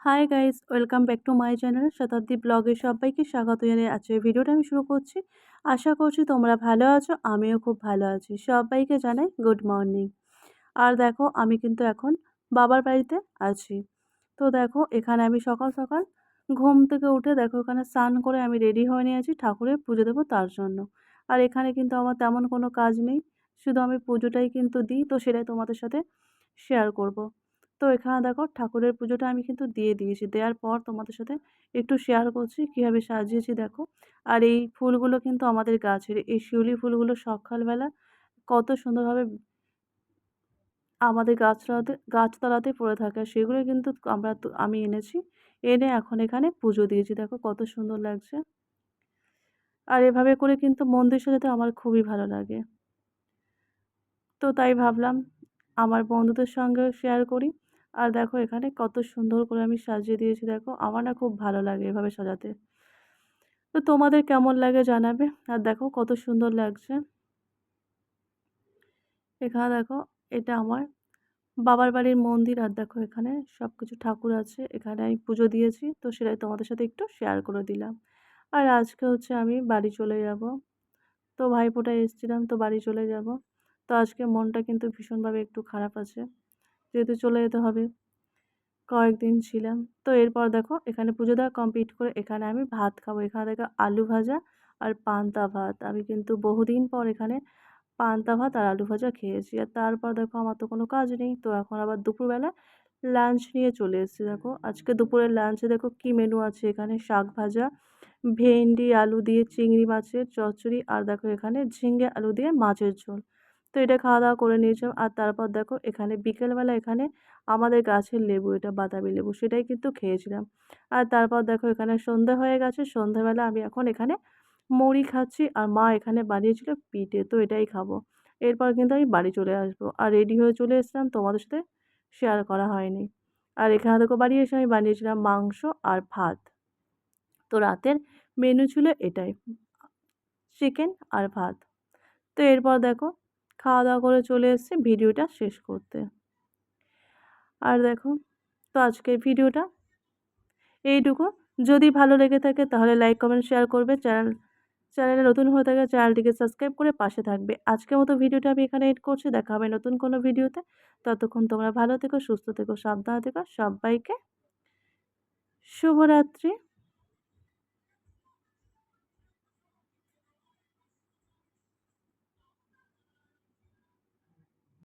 Hi guys welcome back to my channel Shatabdi ব্লগে সবাইকে স্বাগত জানিয়ে আজকের ভিডিওটা আমি শুরু করছি। আশা করছি তোমরা ভালো আছো, আমিও খুব ভালো আছি। সবাইকে জানাই গুড মর্নিং আর দেখো, আমি কিন্তু এখন বাবার বাড়িতে আছি। তো দেখো, এখানে আমি সকাল সকাল ঘুম থেকে উঠে দেখো, এখানে স্নান করে আমি রেডি হয়ে নিয়েছি ঠাকুরের পুজো দেবো তার জন্য। আর এখানে কিন্তু আমার তেমন কোনো কাজ নেই। শুধু আমি পুজোটাই কিন্তু দিই, তো সেটাই তোমাদের সাথে শেয়ার করব। তো এখানে দেখো ঠাকুরের পুজোটা আমি কিন্তু দিয়ে দিয়েছি। দেওয়ার পর তোমাদের সাথে একটু শেয়ার করছি, কীভাবে সাজিয়েছি দেখো। আর এই ফুলগুলো কিন্তু আমাদের গাছের, এই শিউলি ফুলগুলো সকালবেলা কত সুন্দরভাবে আমাদের গাছতলাতে গাছতলাতে পড়ে থাকে। সেগুলো কিন্তু আমরা আমি এনেছি। এনে এখন এখানে পুজো দিয়েছি। দেখো কত সুন্দর লাগছে। আর এভাবে করে কিন্তু মন্দির সাজাতে আমার খুবই ভালো লাগে। তো তাই ভাবলাম, আমার বন্ধুদের সঙ্গে শেয়ার করি। আর দেখো এখানে কত সুন্দর করে আমি সাজিয়ে দিয়েছি, দেখো আমার না খুব ভালো লাগে এভাবে সাজাতে। তো তোমাদের কেমন লাগে জানাবে? আর দেখো কত সুন্দর লাগছে। এখানে দেখো এটা আমার বাবার বাড়ির মন্দির, আর দেখো এখানে সব কিছু ঠাকুর আছে, এখানে আমি পুজো দিয়েছি, তো সেটাই তোমাদের সাথে একটু শেয়ার করে দিলাম। আর আজকে হচ্ছে আমি বাড়ি চলে যাব। তো ভাইফোঁটায় এসেছিলাম, তো বাড়ি চলে যাব। তো আজকে মনটা কিন্তু ভীষণভাবে একটু খারাপ আছে। যেহেতু চলে যেতে হবে। কয়েকদিন ছিলাম। তো এরপর দেখো, এখানে পুজো দেওয়া কমপ্লিট করে এখানে আমি ভাত খাব। এখানে দেখো আলু ভাজা আর পান্তা ভাত। আমি কিন্তু বহুদিন পর এখানে পান্তা ভাত আর আলু ভাজা খেয়েছি। আর তারপর দেখো, আমার তো কোনো কাজ নেই। তো এখন আবার দুপুরবেলা লাঞ্চ নিয়ে চলে এসেছি দেখো। আজকে দুপুরের লাঞ্চে দেখো কী মেনু আছে? এখানে শাক ভাজা, ভেন্ডি, আলু দিয়ে, চিংড়ি মাছের চচ্চড়ি আর দেখো এখানে ঝিঙ্গে আলু দিয়ে মাছের ঝোল। তো এটা খাওয়া দাওয়া করে নিয়েছিলাম। আর তারপর দেখো এখানে বিকেলবেলা এখানে আমাদের গাছের লেবু, এটা বাতাবি লেবু সেটাই কিন্তু খেয়েছিলাম। আর তারপর দেখো এখানে সন্ধে হয়ে গেছে, সন্ধেবেলা আমি এখন এখানে মুড়ি খাচ্ছি আর মা এখানে বানিয়েছিল পিঠে, তো এটাই খাব। এরপর কিন্তু আমি বাড়ি চলে আসব। আর রেডি হয়ে চলে এসেছিলাম, তোমাদের সাথে শেয়ার করা হয়নি। আর এখানে দেখো বাড়ি এসে আমি বানিয়েছিলাম মাংস আর ভাত। তো রাতের মেনু ছিল এটাই চিকেন আর ভাত। তো এরপর দেখো খাওয়া দাওয়া করে চলে এসেছি ভিডিওটা শেষ করতে। আর দেখো, তো আজকের ভিডিওটা এইটুকু। যদি ভালো লেগে থাকে তাহলে লাইক, কমেন্ট, শেয়ার করবে। চ্যানেল, চ্যানেলে নতুন হয়ে থাকে চ্যানেলটিকে সাবস্ক্রাইব করে পাশে থাকবে। আজকের মতো ভিডিওটা আমি এখানে এড করছি। দেখা হবে নতুন কোনো ভিডিওতে। ততক্ষণ তোমরা ভালো থেকো, সুস্থ থেকো, সাবধানে থেকো। সবাইকে শুভরাত্রি।